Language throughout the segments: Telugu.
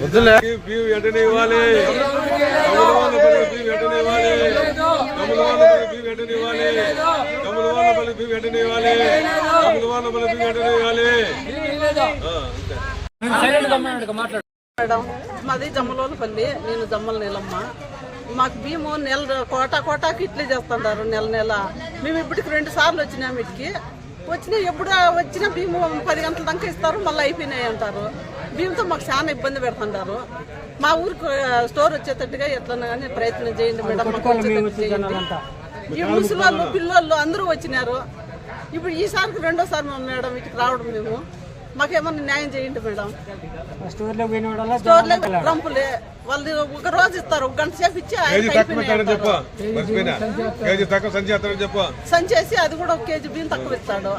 వద్దులే. వెంటనే ఇవ్వాలి కమ్ముల వాళ్ళ పల్లి బియ్యం వెంటనే ఇవ్వాలి కమ్ముల వాళ్ళ పల్లి బియ్యం వాళ్ళ వెంటనే ఇవ్వాలి వాళ్ళ వెంటనే ఇవ్వాలి మేడం మాది జమ్మలోపల్లి నేను జమ్మల నీలమ్మ. మాకు భీము నెల కోట కోటాకి ఇట్లే చేస్తుంటారు నెల నెల. మేము ఇప్పటికి రెండు సార్లు వచ్చినాం వీటికి వచ్చిన ఎప్పుడు వచ్చినా భీము పది గంటల దాకా ఇస్తారు మళ్ళీ అయిపోయినాయి అంటారు. భీముతో మాకు చాలా ఇబ్బంది పెడుతుంటారు. మా ఊరికి స్టోర్ వచ్చేటట్టుగా ఎట్లన్నా కానీ ప్రయత్నం చేయండి మేడం మాకు చేయండి. ఈ ముసలి పిల్లలు అందరూ వచ్చినారు. ఇప్పుడు ఈసారికి రెండోసారి మేడం ఇటుకు రావడం మేము. మాకేమన్నా న్యాయం చేయండి మేడం. స్టోర్లో స్టోర్లో రంపులే. వాళ్ళు ఒక రోజు ఇస్తారు ఒక గంట సేపు ఇచ్చి సంచేసి అది కూడా ఒక కేజీ బియ్యం తక్కువ ఇస్తాడు.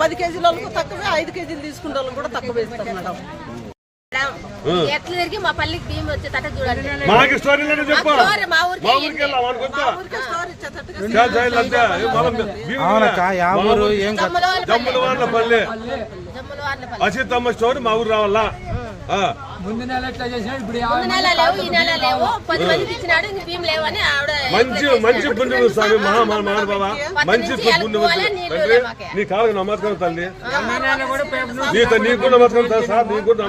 పది కేజీల తక్కువే ఐదు కేజీలు తీసుకునే వాళ్ళకి కూడా తక్కువ ఇస్తారు మేడం. ఎట్లా తిరిగి మా పల్లికి వచ్చేటట్టు చూడండి మాకి స్టోరీలోనే చెప్పు. స్టోరీ మా ఊరికి మా ఊరికి వెళ్ళాం వాడికి వచ్చా ఊరికే స్టోర్ చాలా అంతే. ఏ మనం వాళ్ళ పల్లె. జమ్ముల వాళ్ళ పల్లి. అసితమ్మ స్టోరీ మా ఊరు రావాలా? ఆ. ముందు నెల ఎట్లా చేసినాడు ఇప్పుడు ముందు నెల లేవు ఈ నెల లేవు. పది మందికి ఇచ్చినాడు ఇంక బియ్యం లేవని ఆవిడ మంచి మంచి పుణ్యం స్వామి మహా మహా బాబా. మంచి పుణ్యం. నీ కాళ్ళకు నమస్కారం తల్లి. నీతో నీకు కూడా నమస్కారం సార్ నీకు కూడా